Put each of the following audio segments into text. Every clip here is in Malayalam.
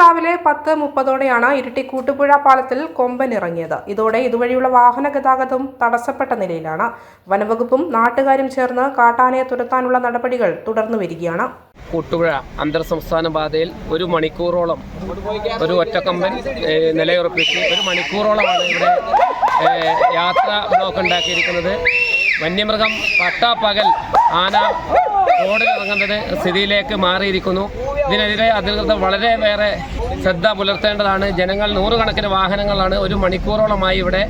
രാവിലെ പത്ത് മുപ്പതോടെയാണ് ഇരിട്ടി കൂട്ടുപുഴ പാലത്തിൽ കൊമ്പൻ ഇറങ്ങിയത്. ഇതോടെ ഇതുവഴിയുള്ള വാഹന ഗതാഗതം തടസ്സപ്പെട്ട നിലയിലാണ്. വനവകുപ്പും നാട്ടുകാരും ചേർന്ന് കാട്ടാനയെ തുരത്താനുള്ള നടപടികൾ തുടർന്നു വരികയാണ്. കൂട്ടുപുഴ അന്തർ സംസ്ഥാന പാതയിൽ ഒരു മണിക്കൂറോളം ഒരു ഒറ്റക്കമ്പൻ നിലയുറപ്പിച്ച് ഒരു മണിക്കൂറോളമാണ് ഇവിടെ യാത്ര ബ്ലോക്ക് ഉണ്ടാക്കിയിരിക്കുന്നത്. വന്യമൃഗം പട്ടാപ്പകൽ ആന റോഡിലിറങ്ങുന്നത് സ്ഥിതിയിലേക്ക് മാറിയിരിക്കുന്നു. ഇതിനെതിരെ അധികൃതർ വളരെ വേറെ ശ്രദ്ധ പുലർത്തേണ്ടതാണ്. ജനങ്ങൾ നൂറുകണക്കിന് വാഹനങ്ങളാണ് ഒരു മണിക്കൂറോളമായി ഇവിടെ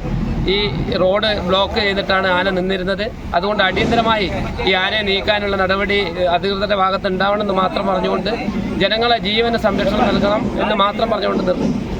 ഈ റോഡ് ബ്ലോക്ക് ചെയ്തിട്ടാണ് ആന നിന്നിരുന്നത്. അതുകൊണ്ട് അടിയന്തരമായി ഈ ആനയെ നീക്കാനുള്ള നടപടി അധികൃതരുടെ ഭാഗത്ത് ഉണ്ടാവണമെന്ന് മാത്രം പറഞ്ഞുകൊണ്ട് ജനങ്ങളെ ജീവന് സംരക്ഷണം നൽകണം എന്ന് മാത്രം പറഞ്ഞുകൊണ്ട് നിർത്തും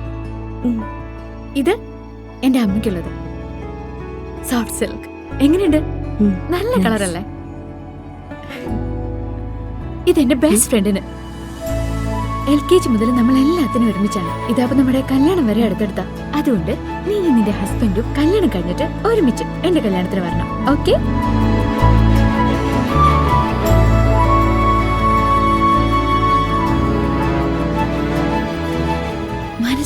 ഇത് എന്റെ അമ്മയ്ക്കുള്ളത്. സോഫ്റ്റ് സിൽക്ക് എങ്ങനെയുണ്ട്? നല്ല കളറല്ലേ? ഇത് ഇതെന്റെ ബെസ്റ്റ് ഫ്രണ്ടിന് എൽ കെ ജി മുതൽ നമ്മൾ എല്ലാത്തിനും ഒരുമിച്ചാണ്. ഇതാപ്പോ നമ്മുടെ കല്യാണം വരെ അടുത്തെടുത്ത. അതുകൊണ്ട് നീ നിന്റെ ഹസ്ബൻഡും കല്യാണം കഴിഞ്ഞിട്ട് ഒരുമിച്ച് എന്റെ കല്യാണത്തിന് വരണം. ഓക്കെ